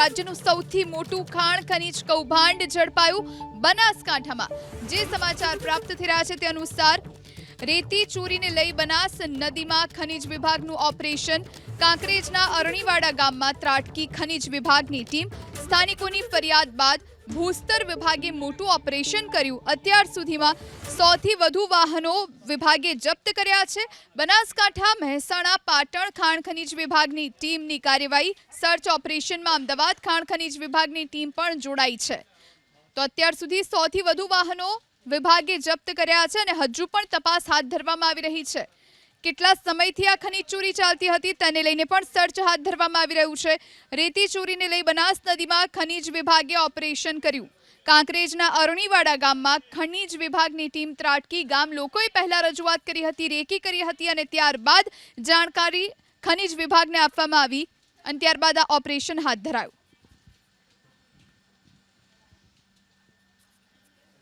રાજ્યનું સૌથી મોટું ખાણ ખનીજ કૌભાંડ ઝડપાયું બનાસકાંઠામાં. જે સમાચાર પ્રાપ્ત થઈ રહ્યા છે તે અનુસાર રેતી ચોરીને લઈ બનાસ નદીમાં ખનિજ વિભાગનું ઓપરેશન. કાંકરેજના અરણીવાડા ગામમાં ત્રાટકી ખનિજ વિભાગની ટીમ સ્થાનિકોની ફરિયાદ બાદ ભૂસ્તર વિભાગે મોટું ઓપરેશન કર્યું. અત્યાર સુધીમાં સોથી વધુ વાહનો વિભાગે જપ્ત કર્યા છે. બનાસકાંઠા, મહેસાણા, પાટણ ખાણ ખનીજ વિભાગની ટીમની કાર્યવાહી સર્ચ ઓપરેશનમાં અમદાવાદ ખાણ ખનીજ વિભાગની ટીમ પણ જોડાઈ છે. તો અત્યાર સુધી સોથી વધુ વાહનો વિભાગે જપ્ત કર્યા છે અને હજુ પણ તપાસ હાથ ધરવામાં આવી રહી છે. કેટલા સમયથી આ ખનીજ ચોરી ચાલતી હતી તેને લઈને પણ સર્ચ હાથ ધરવામાં આવી રહ્યું છે. રેતી ચોરીને લઈ બનાસ નદીમાં ખનીજ વિભાગે ઓપરેશન કર્યું. કાંકરેજના અરણીવાડા ગામમાં ખનીજ વિભાગની ટીમ ત્રાટકી ગામ લોકોએ પહેલા રજૂઆત કરી હતી, રેકી કરી હતી અને ત્યારબાદ જાણકારી ખનીજ વિભાગને આપવામાં આવી અને ત્યારબાદ આ ઓપરેશન હાથ ધરાયું.